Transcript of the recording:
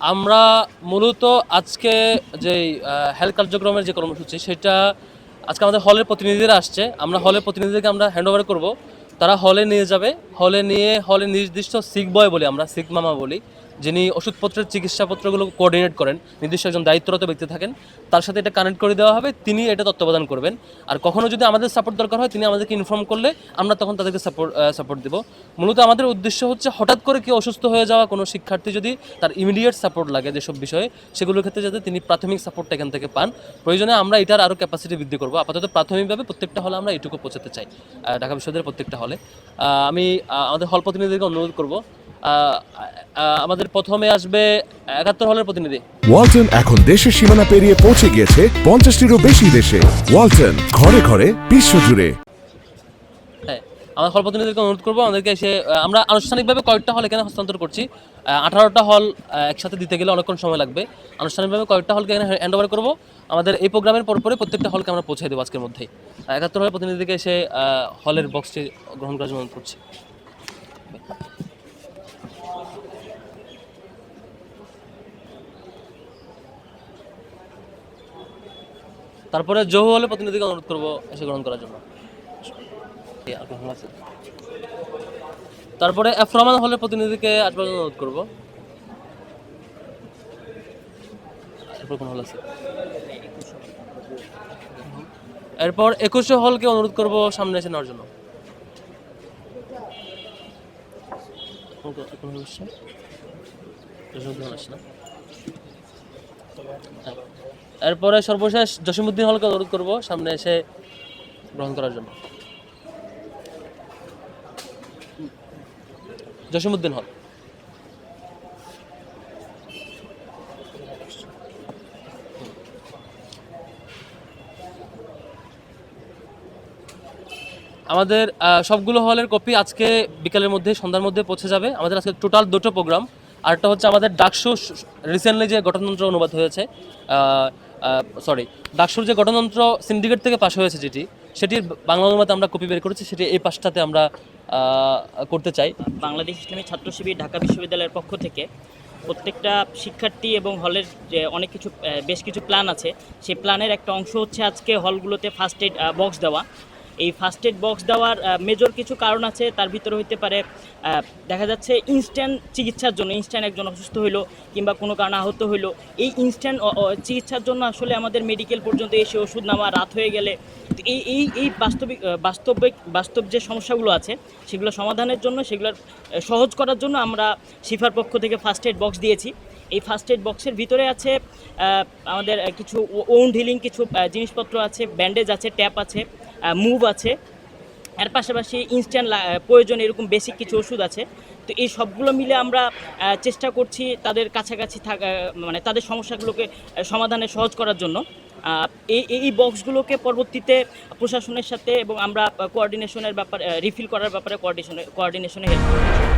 আমরা মূলত আজকে যে হেলথ কার্যক্রমের যে কর্মসূচি, সেটা আজকে আমাদের হলের প্রতিনিধিরা আসছে। আমরা হলের প্রতিনিধিদেরকে আমরা হ্যান্ড ওভার করব। তারা হলে নিয়ে যাবে। হলে নিয়ে হলে নির্দিষ্ট সিক বয় বলি আমরা সিক মামা বলি। যিনি ওষুধপত্রের চিকিৎসাপত্রগুলো কোঅর্ডিনেট করেন, নির্দিষ্ট একজন দায়িত্বরত ব্যক্তি থাকেন, তার সাথে এটা কানেক্ট করে দেওয়া হবে, তিনি এটা তত্ত্বাবধান করবেন। আর কখনও যদি আমাদের সাপোর্ট দরকার হয়, তিনি আমাদেরকে ইনফর্ম করলে আমরা তখন তাদেরকে সাপোর্ট সাপোর্ট দেবো। মূলত আমাদের উদ্দেশ্য হচ্ছে হঠাৎ করে কেউ অসুস্থ হয়ে যাওয়া, কোনো শিক্ষার্থী যদি তার ইমিডিয়েট সাপোর্ট লাগে যেসব বিষয়ে, সেগুলোর ক্ষেত্রে যাতে তিনি প্রাথমিক সাপোর্টটা এখান থেকে পান। প্রয়োজনে আমরা এটার আরও ক্যাপাসিটি বৃদ্ধি করব। আপাতত প্রাথমিকভাবে প্রত্যেকটা হলে আমরা এটুকু পৌঁছাতে চাই। ঢাকা বিশ্ববিদ্যালয়ের প্রত্যেকটা হলে আমি আমাদের হল প্রতিনিধিদেরকে অনুরোধ করব আমাদের প্রথমে আসবে একাত্তর হলের প্রতিনিধি। ওয়ালটন এখন দেশের সীমানা পেরিয়ে পৌঁছে গিয়েছে পঞ্চাশটিরও বেশি দেশে। ওয়ালটন ঘরে ঘরে বিশ্বজুড়ে হ্যাঁ আমার হল প্রতিনিধিদেরকে অনুরোধ করব আমাদেরকে এসে আমরা আনুষ্ঠানিকভাবে কয়েকটা হল এখানে হস্তান্তর করছি। আঠারোটা হল একসাথে দিতে গেলে অনেকক্ষণ সময় লাগবে। আনুষ্ঠানিকভাবে কয়েকটা হলকে এখানে হ্যান্ড ওভার করব। আমাদের এই প্রোগ্রামের পরপরে প্রত্যেকটা হলকে আমরা পৌঁছে দেবো আজকের মধ্যেই। একাত্তর হলের প্রতিনিধিকে এসে হলের বক্সটি গ্রহণ করার জন্য অনুরোধ করছি। তারপরে জহু হলে প্রতিনিধিকে অনুরোধ করব এসে গ্রহণ করার জন্য হল? তারপরে এফ রহমান হলের প্রতিনিধিকে আসবার জন্য অনুরোধ করব এরপর হল এরপর একুশে হলকে অনুরোধ করব সামনে এসে নেওয়ার জন্য হল হল আসছে না? এরপরে সর্বশেষ জসিমুদ্দিন হলকে অনুরোধ করব সামনে এসে গ্রহণ করার জন্য। জসিমুদ্দিন হল। আমাদের সবগুলো হলের কপি আজকে বিকালের মধ্যে, সন্ধ্যার মধ্যে পৌঁছে যাবে। আমাদের আজকে টোটাল দুটো প্রোগ্রাম আরটা হচ্ছে আমাদের ডাকসু রিসেন্টলি যে গঠনতন্ত্র অনুবাদ হয়েছে সরি ডাকসুর যে গঠনতন্ত্র সিন্ডিকেট থেকে পাশ হয়েছে যেটি, সেটির বাংলা অনুবাদ আমরা কপি বের করেছি, সেটি এই পাশটাতে আমরা করতে চাই। বাংলাদেশ ইসলামী ছাত্র শিবির ঢাকা বিশ্ববিদ্যালয়ের পক্ষ থেকে প্রত্যেকটা শিক্ষার্থী এবং হলের যে অনেক কিছু বেশ কিছু প্ল্যান আছে। সেই প্ল্যানের একটা অংশ হচ্ছে আজকে হলগুলোতে ফার্স্ট এড বক্স দেওয়া। এই ফার্স্ট এড বক্স দেওয়ার মেজর কিছু কারণ আছে, তার ভিতরে হতে পারে দেখা যাচ্ছে ইনস্ট্যান্ট চিকিৎসার জন্য ইনস্ট্যান্ট একজন অসুস্থ হইল কিংবা কোনো কারণে আহত হইল, এই ইনস্ট্যান্ট চিকিৎসার জন্য আসলে আমাদের মেডিকেল পর্যন্ত এসে ওষুধ নেওয়া রাত হয়ে গেলে এই এই এই বাস্তবিক বাস্তবিক, বাস্তব যে সমস্যাগুলো আছে, সেগুলো সমাধানের জন্য, সেগুলোর সহজ করার জন্য আমরা শিফার পক্ষ থেকে ফার্স্ট এড বক্স দিয়েছি। এই ফার্স্ট এড বক্সের ভিতরে আছে আমাদের কিছু ওউন্ড হিলিং কিছু জিনিসপত্র আছে ব্যান্ডেজ আছে ট্যাপ আছে মুভ আছে। এর পাশাপাশি ইনস্ট্যান্ট প্রয়োজন এরকম বেসিক কিছু ওষুধ আছে। তো এই সবগুলো মিলে আমরা চেষ্টা করছি তাদের কাছাকাছি থাকা মানে তাদের সমস্যাগুলোকে সমাধানে সহজ করার জন্য। এই, এই- বক্সগুলোকে পরবর্তীতে প্রশাসনের সাথে এবং আমরা কোঅর্ডিনেশনের ব্যাপারে রিফিল করার ব্যাপারে কোঅর্ডিনেশনে কোঅর্ডিনেশনে হেল্প করছি